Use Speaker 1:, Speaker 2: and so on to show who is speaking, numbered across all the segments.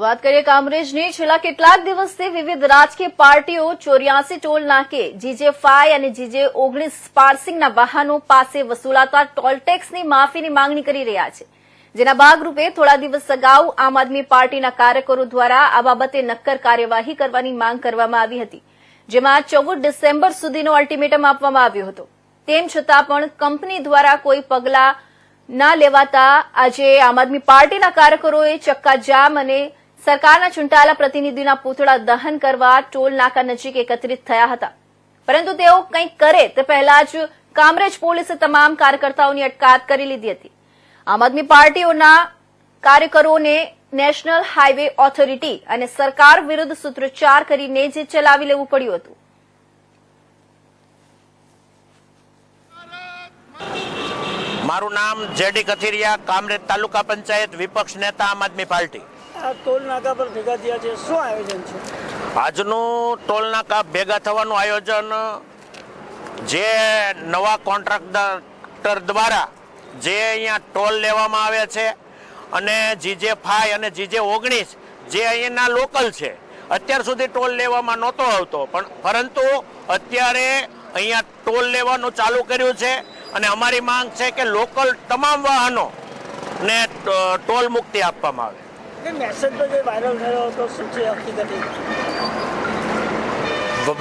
Speaker 1: વાત કરીએ કામરેજની, છેલ્લા કેટલાક દિવસથી વિવિધ રાજકીય પાર્ટીઓ ચોર્યાસી ટોલ નાકે જીજે ફાઈ અને જીજે ઓગણીસ પાર્સિંગના વાહનો પાસે વસૂલાતા ટોલ ટેક્સની માફીની માંગણી કરી રહ્યા છે. જેના ભાગરૂપે થોડા દિવસ અગાઉ આમ આદમી પાર્ટીના કાર્યકરો દ્વારા આ બાબતે નક્કર કાર્યવાહી કરવાની માંગ કરવામાં આવી હતી, જેમાં ચૌદ ડિસેમ્બર સુધીનો અલ્ટિમેટમ આપવામાં આવ્યો હતો. તેમ છતાં પણ કંપની દ્વારા કોઈ પગલાં ના લેવાતા આજે આમ આદમી પાર્ટીના કાર્યકરોએ ચક્કાજામ અને સરકારના ચૂંટાયેલા પ્રતિનિધિના પૂતળા દહન કરવા ટોલ નાકા નજીક એકત્રિત થયા હતા. પરંતુ તેઓ કંઈક કરે તે પહેલા જ કામરેજ પોલીસે તમામ કાર્યકર્તાઓની અટકાયત કરી લીધી હતી. આમ આદમી પાર્ટીઓના કાર્યકરોને નેશનલ હાઈવે ઓથોરિટી અને સરકાર વિરુદ્ધ સૂત્રોચ્ચાર કરીને જે ચલાવી લેવું પડ્યું હતું.
Speaker 2: મારું નામ જેડી કથિરિયા, કામરેજ તાલુકા પંચાયત વિપક્ષ નેતા આમ આદમી પાર્ટી.
Speaker 3: આ ટોલ પર ભેગા થયા છે. શું આયોજન છે?
Speaker 2: આજનું ટોલ નાકા ભેગા થવાનું આયોજન, જે નવા કોન્ટ્રાક્ટર દ્વારા જે અહીંયા ટોલ લેવામાં આવે છે અને જીજે ફાઈ અને જીજે ઓગણીસ, જે અહીંના લોકલ છે, અત્યાર સુધી ટોલ લેવામાં નહોતો આવતો. પણ પરંતુ અત્યારે અહીંયા ટોલ લેવાનું ચાલુ કર્યું છે અને અમારી માંગ છે કે લોકલ તમામ વાહનો ને ટોલ મુક્તિ આપવામાં આવે.
Speaker 3: મેસેજ વાયરલ થયો શું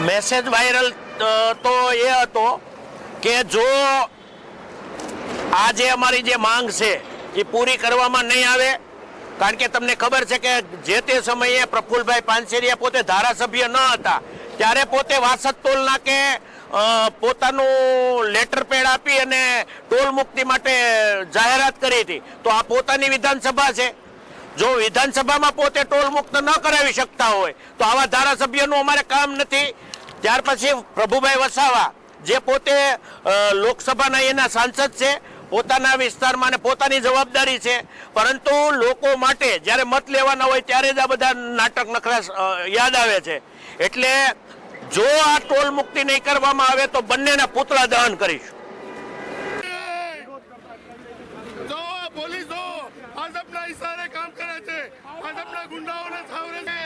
Speaker 2: મેસેજ વાયરલ તો એ હતો કે જો આ જે અમારી જે માંગ છે, એ પૂરી કરવામાં નહીં આવે. કારણ કે તમને ખબર છે કે જે તે સમયે પ્રફુલભાઈ પાનસેરિયા પોતે ધારાસભ્ય ન હતા. ત્યારે પોતે વાસદ ટોલ નાકે પોતાનું લેટર પેડ આપી અને ટોલ મુક્તિ માટે જાહેરાત કરી હતી. તો આ પોતાની વિધાનસભા છે. જો વિધાનસભામાં પોતે ટોલ મુક્ત ન કરાવી શકતા હોય, તો આવા ધારાસભ્યનું અમારે કામ નથી. ત્યાર પછી પ્રભુભાઈ વસાવા, જે પોતે લોકસભાના એના સાંસદ છે, પોતાના વિસ્તારમાં અને પોતાની જવાબદારી છે. પરંતુ લોકો માટે જ્યારે મત લેવાના હોય ત્યારે જ આ બધા નાટક નખરા યાદ આવે છે. એટલે જો આ ટોલ મુક્તિ નહીં કરવામાં આવે તો બંનેના પૂતળા દહન કરીશું
Speaker 4: જો આ પોલીસો ભાજપના ઈશારે કામ કરે છે ભાજપના ગુંડાઓને સાવરે છે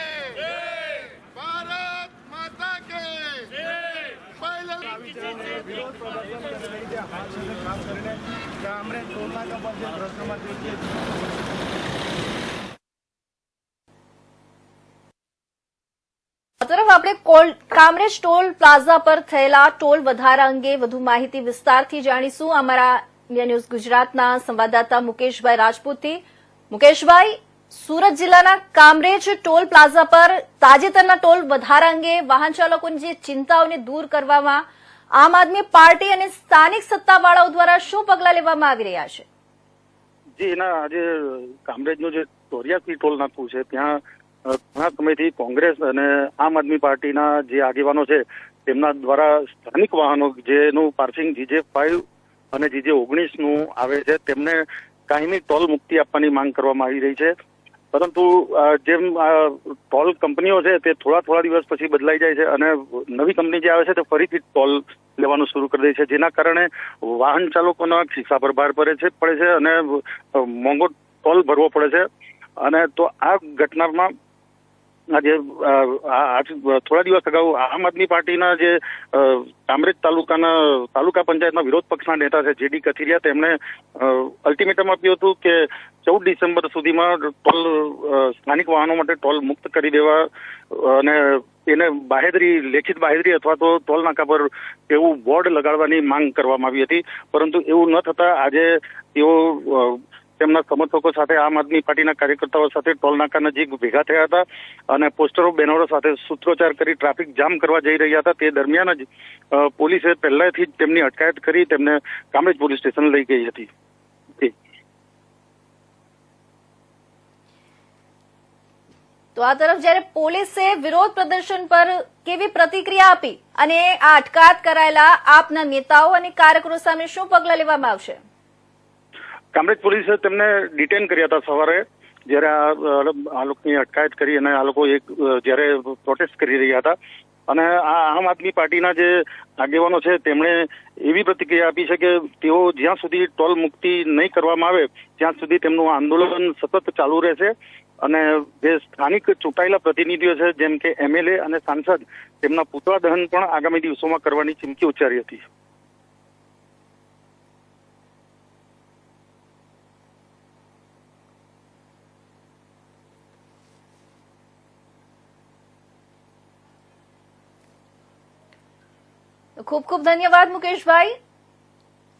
Speaker 4: ભારત માતા કે પહેલા
Speaker 1: આ તરફ આપણે કામરેજ ટોલ પ્લાઝા પર થયેલા ટોલ વધારા અંગે વધુ માહિતી વિસ્તારથી જાણીશું. અમારા ઇન્ડિયા ન્યૂઝ ગુજરાતના સંવાદદાતા મુકેશભાઈ રાજપૂતથી. મુકેશભાઈ, સુરત જિલ્લાના કામરેજ ટોલ પ્લાઝા પર તાજેતરના ટોલ વધારા અંગે વાહન ચાલકોની જે ચિંતાઓને દૂર કરવામાં આમ આદમી પાર્ટી અને સ્થાનિક સત્તાવાળાઓ દ્વારા શું પગલાં લેવામાં આવી રહ્યા છે?
Speaker 5: જી, એના આજે કામરેજનું જે ચોર્યાસી ટોલ નાકું છે, ત્યાં ઘણા સમયથી કોંગ્રેસ અને આમ આદમી પાર્ટીના જે આગેવાનો છે, તેમના દ્વારા સ્થાનિક વાહનો જેનું પાર્કિંગ જીજે ફાઈવ અને જીજે ઓગણીસનું આવે છે, તેમને કાયમી ટોલ મુક્તિ આપવાની માંગ કરવામાં આવી રહી છે. પરંતુ જેમ ટોલ કંપનીઓ છે તે થોડા થોડા દિવસ પછી બદલાઈ જાય છે અને નવી કંપની જે આવે છે તે ફરીથી ટોલ લેવાનું શરૂ કરી દે છે. જેના કારણે વાહન ચાલકોના ખિસ્સા પર ભાર પડે છે પડે છે અને મોંઘો ટોલ ભરવો પડે છે. અને તો આ ઘટનામાં આજે થોડા દિવસ અગાઉ આમ આદમી પાર્ટીના જે કામરેજ તાલુકાના, તાલુકા પંચાયતના વિરોધ પક્ષના નેતા છે, જેડી કથિરિયા, તેમણે અલ્ટિમેટમ આપ્યું હતું કે ચૌદ ડિસેમ્બર સુધીમાં ટોલ સ્થાનિક વાહનો માટે ટોલ મુક્ત કરી દેવા, અને એને બાહેદરી લેખિત બાહેદરી અથવા તો ટોલ નાકા પર એવું બોર્ડ લગાડવાની માંગ કરવામાં આવી હતી. પરંતુ એવું ન થતા આજે તેઓ તેમના સમર્થકો સાથે આમ આદમી પાર્ટીના કાર્યકર્તાઓ સાથે ટોલનાકા નજીક ભેગા થયા હતા અને પોસ્ટરો બેનરો સાથે સૂત્રોચ્ચાર કરી ટ્રાફિક જામ કરવા જઈ રહ્યા હતા. તે દરમિયાન જ પોલીસે પહેલાથી જ તેમની અટકાયત કરી તેમને કામરેજ પોલીસ સ્ટેશન લઈ ગઈ હતી.
Speaker 1: તો આ તરફ જ્યારે પોલીસે વિરોધ પ્રદર્શન પર કેવી પ્રતિક્રિયા આપી અને આ અટકાયત કરાયેલા આપના નેતાઓ અને કાર્યકરો સામે શું પગલાં લેવામાં આવશે?
Speaker 5: કામરેજ પોલીસે તેમને ડિટેન કર્યા હતા સવારે, જ્યારે આ લોકોની અટકાયત કરી અને આ લોકો એક જ્યારે પ્રોટેસ્ટ કરી રહ્યા હતા. અને આ આમ આદમી પાર્ટીના જે આગેવાનો છે, તેમણે એવી પ્રતિક્રિયા આપી છે કે તેઓ જ્યાં સુધી ટોલ મુક્તિ નહીં કરવામાં આવે, ત્યાં સુધી તેમનું આંદોલન સતત ચાલુ રહેશે. અને જે સ્થાનિક ચૂંટાયેલા પ્રતિનિધિઓ છે, જેમ કે એમએલએ અને સાંસદ, તેમના પુતળા દહન પણ આગામી દિવસોમાં કરવાની ચીમકી ઉચ્ચારી હતી.
Speaker 1: ખૂબ ખૂબ ધન્યવાદ મુકેશભાઈ.